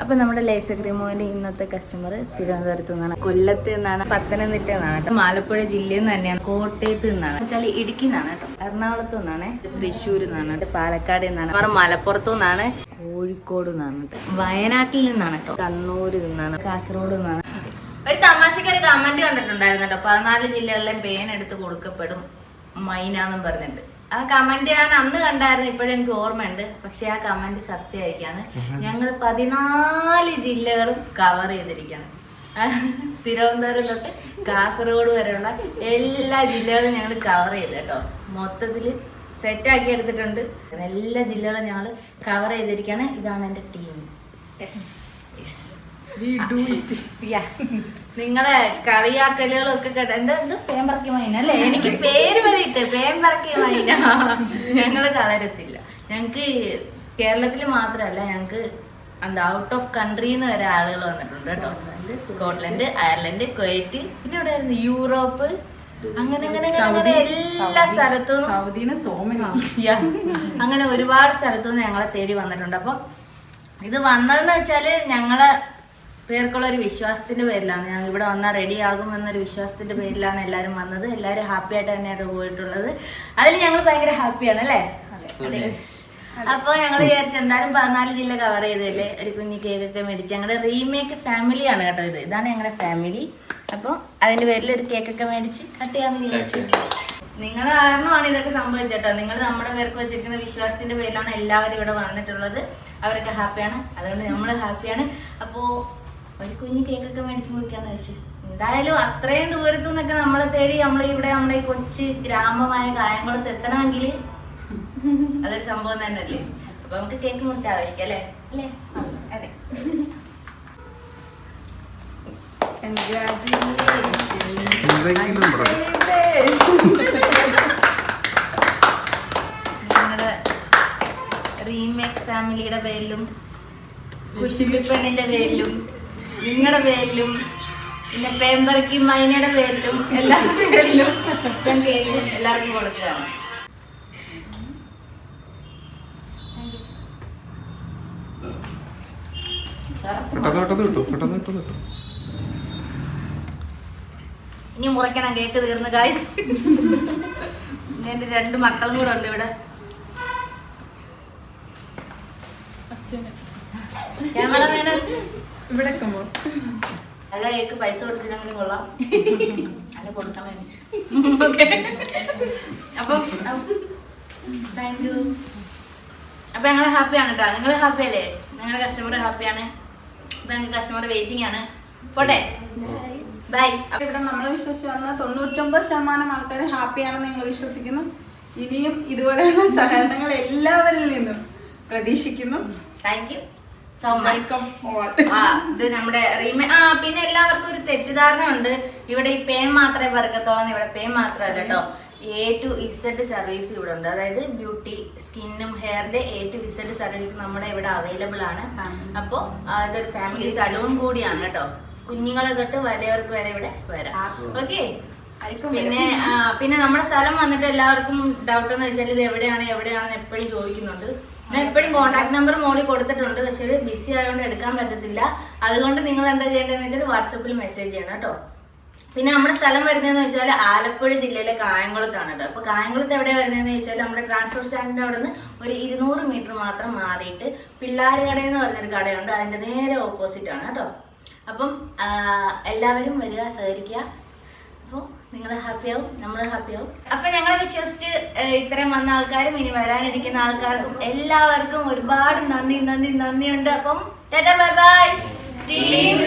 അപ്പൊ നമ്മുടെ ലേസർ ക്രീമോന്റെ ഇന്നത്തെ കസ്റ്റമർ തിരുവനന്തപുരത്ത് നിന്നാണ്. കൊല്ലത്ത് നിന്നാണ് പത്തനംതിട്ട നിന്നാണ് കേട്ടോ. ആലപ്പുഴ ജില്ലയിൽ നിന്ന് തന്നെയാണ് കോട്ടയത്ത് നിന്നാണ്. വെച്ചാൽ ഇടുക്കി നിന്നാണ് കേട്ടോ. എറണാകുളത്ത് നിന്നാണ് തൃശ്ശൂർ നിന്നാണ് പാലക്കാട് നിന്നാണ് വേറെ മലപ്പുറത്തു നിന്നാണ് കോഴിക്കോട് നിന്നാണ് കേട്ടോ. വയനാട്ടിൽ നിന്നാണ് കേട്ടോ. കണ്ണൂർ നിന്നാണ് കാസർഗോഡ് നിന്നാണ്. ഒരു തമാശക്ക് ഒരു കമന്റ് കണ്ടിട്ടുണ്ടായിരുന്നു കേട്ടോ. പതിനാല് ജില്ലകളിലെ പേൻ എടുത്ത് കൊടുക്കപ്പെടും മൈനാന്നും പറഞ്ഞിട്ട്. ആ കമന്റ് ഞാൻ അന്ന് കണ്ടായിരുന്നു ഇപ്പോഴും എനിക്ക് ഓർമ്മയുണ്ട്. പക്ഷെ ആ കമന്റ് സത്യമായിരിക്കാണ് ഞങ്ങൾ പതിനാല് ജില്ലകളും കവർ ചെയ്തിരിക്കണം തിരുവനന്തപുരം തൊട്ട് കാസർഗോഡ് വരെയുള്ള എല്ലാ ജില്ലകളും ഞങ്ങൾ കവർ ചെയ്ത് കേട്ടോ. മൊത്തത്തിൽ സെറ്റാക്കി എടുത്തിട്ടുണ്ട്. എല്ലാ ജില്ലകളും ഞങ്ങൾ കവർ ചെയ്തിരിക്കുകയാണ്. ഇതാണ് എന്റെ ടീം നിങ്ങളെ കളിയാക്കലുകളൊക്കെ കേട്ട എന്താ എന്ത് പേമ്പറക്കി മൈന അല്ലേ? എനിക്ക് പേര് വരെ ഇട്ട് പേമ്പറക്കി മൈന. ഞങ്ങൾ തളരത്തില്ല. ഞങ്ങക്ക് കേരളത്തിൽ മാത്രമല്ല ഞങ്ങക്ക് എന്താ ഔട്ട് ഓഫ് കൺട്രിന്ന് വരെ ആളുകൾ വന്നിട്ടുണ്ട് കേട്ടോ. സ്കോട്ട്ലൻഡ് അയർലൻഡ് കുവൈറ്റ് പിന്നെ ഇവിടെ യൂറോപ്പ്. അങ്ങനെ അങ്ങനെ എല്ലാ സ്ഥലത്തും. അങ്ങനെ ഒരുപാട് സ്ഥലത്തുനിന്ന് ഞങ്ങളെ തേടി വന്നിട്ടുണ്ട്. അപ്പം ഇത് വന്നതെന്ന് വെച്ചാൽ ഞങ്ങളെ പേർക്കുള്ള ഒരു വിശ്വാസത്തിന്റെ പേരിലാണ്. ഞങ്ങൾ ഇവിടെ വന്നാൽ റെഡി ആകും എന്നൊരു വിശ്വാസത്തിന്റെ പേരിലാണ് എല്ലാവരും വന്നത്. എല്ലാവരും ഹാപ്പി ആയിട്ട് തന്നെയാണ് പോയിട്ടുള്ളത്. അതിൽ ഞങ്ങൾ ഭയങ്കര ഹാപ്പിയാണ് അല്ലേ? അപ്പോൾ ഞങ്ങൾ വിചാരിച്ചു എന്തായാലും പതിനാല് ജില്ല കവർ ചെയ്തല്ലേ ഒരു കുഞ്ഞി കേക്കൊക്കെ മേടിച്ച്. ഞങ്ങളുടെ റീമേക്ക് ഫാമിലിയാണ് കേട്ടോ ഇത്. ഇതാണ് ഞങ്ങളുടെ ഫാമിലി അപ്പോൾ അതിന്റെ പേരിൽ ഒരു കേക്കൊക്കെ മേടിച്ച് കട്ട് ചെയ്യാമെന്ന് വിചാരിച്ചു. നിങ്ങൾ കാരണമാണ് ഇതൊക്കെ സംഭവിച്ചത് കേട്ടോ. നിങ്ങൾ നമ്മുടെ പേർക്ക് വെച്ചിരിക്കുന്ന വിശ്വാസത്തിന്റെ പേരിലാണ് എല്ലാവരും ഇവിടെ വന്നിട്ടുള്ളത്. അവരൊക്കെ ഹാപ്പിയാണ് അതുകൊണ്ട് നമ്മൾ ഹാപ്പിയാണ് അപ്പോൾ ഒരു കുഞ്ഞു കേക്കൊക്കെ മേടിച്ച് മുറിക്കാന്ന് വെച്ച്. എന്തായാലും അത്രയും ദൂരത്തു നിന്നൊക്കെ നമ്മളെ തേടി നമ്മളെ ഇവിടെ നമ്മളെ കൊച്ച് ഗ്രാമമായ കായംകുളത്ത് എത്തണമെങ്കിൽ അതൊരു സംഭവം തന്നെയല്ലേ? അപ്പൊ നമുക്ക് കേക്ക് മുറിച്ച് ആവശ്യിക്കാം അല്ലേ? അല്ലേ? അതെ. നിങ്ങളുടെ റീമേക്ക് ഫാമിലിയുടെ പേരിലും കുശുബിപ്പണിന്റെ പേരിലും നിങ്ങളുടെ പേരിലും പിന്നെ പേമ്പറയ്ക്ക് മൈനയുടെ പേരിലും എല്ലാവരുടെ പേരിലും ഞാൻ കേക്ക് എല്ലാവർക്കും കൊടുക്കുകയാണ് പെട്ടെന്ന് പെട്ടെന്ന് കിട്ടും പെട്ടെന്ന് പെട്ടെന്ന് കിട്ടും. ഇനി മുറിക്കണം കേക്ക് തീർന്ന് കായ് എന്റെ രണ്ട് മക്കളും കൂടെ ഉണ്ട് ഇവിടെ. ക്യാമറമാനോ ഇവിടെ നല്ല കേക്ക് പൈസ കൊടുത്തില്ലെങ്കിലും കൊള്ളാം. അല്ല കൊടുക്കാൻ വേണ്ടി. അപ്പം താങ്ക് യു അപ്പൊ ഞങ്ങൾ ഹാപ്പിയാണ് കേട്ടോ നിങ്ങൾ ഹാപ്പി അല്ലേ ഞങ്ങളുടെ കസ്റ്റമർ ഹാപ്പിയാണ്. അപ്പൊ ഞങ്ങൾ കസ്റ്റമർ വെയിറ്റിംഗ് ആണ്. പോട്ടെ? ബൈ അപ്പൊ ഇവിടെ നമ്മളെ വിശ്വസിച്ച് വന്ന തൊണ്ണൂറ്റൊമ്പത് ശതമാനം ആൾക്കാർ ഹാപ്പിയാണെന്ന് ഞങ്ങൾ വിശ്വസിക്കുന്നു. ഇനിയും ഇതുപോലെയുള്ള സഹകരണങ്ങൾ എല്ലാവരിൽ നിന്നും പ്രതീക്ഷിക്കുന്നു. താങ്ക് യു ഇത് നമ്മുടെ റീമേ ആ പിന്നെ എല്ലാവർക്കും ഒരു തെറ്റിദ്ധാരണ ഉണ്ട് ഇവിടെ ഈ പേൻ മാത്രമേ പറക്കത്തോളം ഇവിടെ പേൻ മാത്രമല്ല കേട്ടോ എ ടു ഇസഡ് സർവീസ് ഇവിടെ ഉണ്ട് അതായത് ബ്യൂട്ടി സ്കിന്നും ഹെയറിന്റെ എ ടു ഇസഡ് സർവീസ് നമ്മുടെ ഇവിടെ അവൈലബിൾ ആണ്. അപ്പോൾ ഇതൊരു ഫാമിലി സലൂൺ കൂടിയാണ് കേട്ടോ കുഞ്ഞുങ്ങളെ തൊട്ട് വലിയവർക്ക് വരെ ഇവിടെ വരാം. ഓക്കെ പിന്നെ പിന്നെ നമ്മുടെ സ്ഥലം വന്നിട്ട് എല്ലാവർക്കും ഡൗട്ട് എന്ന് വെച്ചാൽ ഇത് എവിടെയാണ് എവിടെയാണെന്ന് എപ്പോഴും ചോദിക്കുന്നുണ്ട്. ഞാൻ എപ്പോഴും കോൺടാക്ട് നമ്പർ മോളി കൊടുത്തിട്ടുണ്ട്. പക്ഷേ ബിസി ആയതുകൊണ്ട് എടുക്കാൻ പറ്റത്തില്ല. അതുകൊണ്ട് നിങ്ങൾ എന്താ ചെയ്യേണ്ടതെന്ന് വെച്ചാൽ വാട്സപ്പിൽ മെസ്സേജ് ചെയ്യണം കേട്ടോ. പിന്നെ നമ്മുടെ സ്ഥലം വരുന്നതെന്ന് വെച്ചാൽ ആലപ്പുഴ ജില്ലയിലെ കായംകുളത്താണ് കേട്ടോ അപ്പൊ കായംകുളത്ത് എവിടെ വരുന്നതെന്ന് വെച്ചാൽ നമ്മുടെ ട്രാൻസ്പോർട്ട് സ്റ്റാൻഡിന്റെ അവിടെ നിന്ന് ഒരു ഇരുന്നൂറ് മീറ്റർ മാത്രം മാറിയിട്ട് പിള്ളാരുകട എന്ന് പറഞ്ഞൊരു കടയുണ്ട്. അതിന്റെ നേരെ ഓപ്പോസിറ്റ് ആണ് കേട്ടോ. അപ്പം എല്ലാവരും വരിക സഹകരിക്കുക. അപ്പോൾ നിങ്ങൾ ഹാപ്പിയാവും നമ്മൾ ഹാപ്പിയാവും അപ്പൊ ഞങ്ങളെ വിശ്വസിച്ച് ഇത്രയും വന്ന ആൾക്കാരും ഇനി വരാനിരിക്കുന്ന ആൾക്കാർക്കും എല്ലാവർക്കും ഒരുപാട് നന്ദി നന്ദി നന്ദിയുണ്ട്. അപ്പം ബൈ ബൈ. ടീം